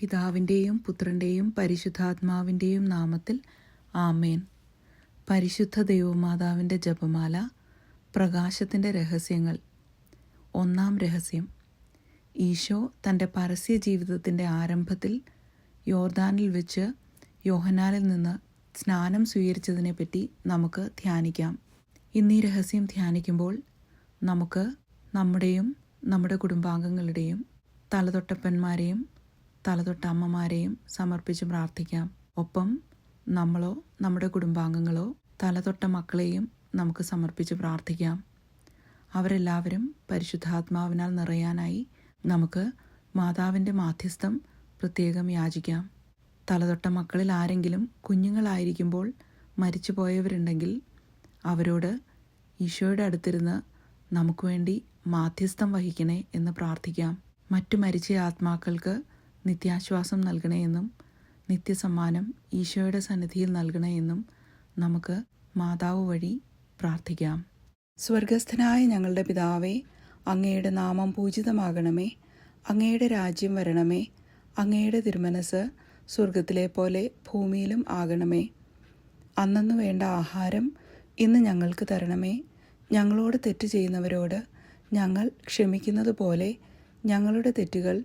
പിതാവിന്റെയും പുത്രന്റെയും പരിശുദ്ധാത്മാവിന്റെയും നാമത്തിൽ ആമേൻ. പരിശുദ്ധ ദൈവമാതാവിന്റെ ജപമാല പ്രകാശത്തിന്റെ രഹസ്യങ്ങൾ. ഒന്നാം രഹസ്യം. ഈശോ തന്റെ പരസ്യ ജീവിതത്തിന്റെ ആരംഭത്തിൽ യോർദാനിൽ വെച്ച് യോഹനാലിൽ നിന്ന് സ്നാനം സ്വീകരിച്ചതിനെപ്പറ്റി നമുക്ക് ധ്യാനിക്കാം. ഇന്നീ രഹസ്യം ധ്യാനിക്കുമ്പോൾ നമുക്ക് നമ്മുടെയും നമ്മുടെ കുടുംബാംഗങ്ങളുടെയും തലതൊട്ടപ്പന്മാരെയും തലതൊട്ട അമ്മമാരെയും സമർപ്പിച്ച് പ്രാർത്ഥിക്കാം. ഒപ്പം നമ്മളോ നമ്മുടെ കുടുംബാംഗങ്ങളോ തലതൊട്ട മക്കളെയും നമുക്ക് സമർപ്പിച്ച് പ്രാർത്ഥിക്കാം. അവരെല്ലാവരും പരിശുദ്ധാത്മാവിനാൽ നിറയാനായി നമുക്ക് മാതാവിന്റെ മാധ്യസ്ഥം പ്രത്യേകം യാചിക്കാം. തലതൊട്ട മക്കളിൽ ആരെങ്കിലും കുഞ്ഞുങ്ങളായിരിക്കുമ്പോൾ മരിച്ചു പോയവരുണ്ടെങ്കിൽ അവരോട് ഈശോയുടെ അടുത്തിരുന്ന് നമുക്ക് വേണ്ടി മാധ്യസ്ഥം വഹിക്കണേ എന്ന് പ്രാർത്ഥിക്കാം. മറ്റു മരിച്ച ആത്മാക്കൾക്ക് നിത്യാശ്വാസം നൽകണേയെന്നും നിത്യസമ്മാനം ഈശോയുടെ സന്നിധിയിൽ നൽകണേയെന്നും നമുക്ക് മാതാവ് വഴി പ്രാർത്ഥിക്കാം. സ്വർഗസ്ഥനായ ഞങ്ങളുടെ പിതാവേ അങ്ങയുടെ നാമം പൂജിതമാകണമേ. അങ്ങയുടെ രാജ്യം വരണമേ. അങ്ങയുടെ തിരുമനസ് സ്വർഗത്തിലെ പോലെ ഭൂമിയിലും ആകണമേ. അന്നു വേണ്ട ആഹാരം ഇന്ന് ഞങ്ങൾക്ക് തരണമേ. ഞങ്ങളോട് തെറ്റ് ചെയ്യുന്നവരോട് ഞങ്ങൾ ക്ഷമിക്കുന്നത് പോലെ ഞങ്ങളുടെ തെറ്റുകൾ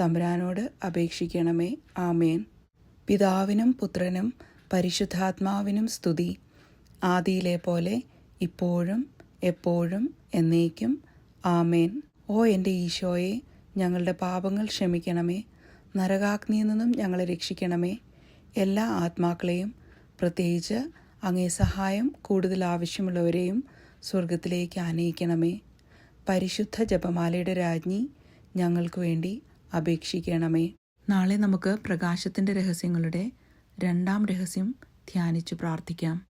തമ്പുരാനോട് അപേക്ഷിക്കണമേ. ആമേൻ. പിതാവിനും പുത്രനും പരിശുദ്ധാത്മാവിനും സ്തുതി. ആദിയിലെ പോലെ ഇപ്പോഴും എപ്പോഴും എന്നേക്കും. ആമേൻ. ഓ എന്റെ ഈശോയെ ഞങ്ങളുടെ പാപങ്ങൾ ക്ഷമിക്കണമേ. നരകാഗ്നിയിൽ നിന്നും ഞങ്ങളെ രക്ഷിക്കണമേ. എല്ലാ ആത്മാക്കളെയും പ്രത്യേകിച്ച് അങ്ങേ സഹായം കൂടുതൽ ആവശ്യമുള്ളവരെയും സ്വർഗത്തിലേക്ക് ആനയിക്കണമേ. പരിശുദ്ധ ജപമാലയുടെ രാജ്ഞി ഞങ്ങൾക്ക് വേണ്ടി അപേക്ഷിക്കണമേ. നാളെ നമുക്ക് പ്രകാശത്തിന്റെ രഹസ്യങ്ങളുടെ രണ്ടാം രഹസ്യം ധ്യാനിച്ചു പ്രാർത്ഥിക്കാം.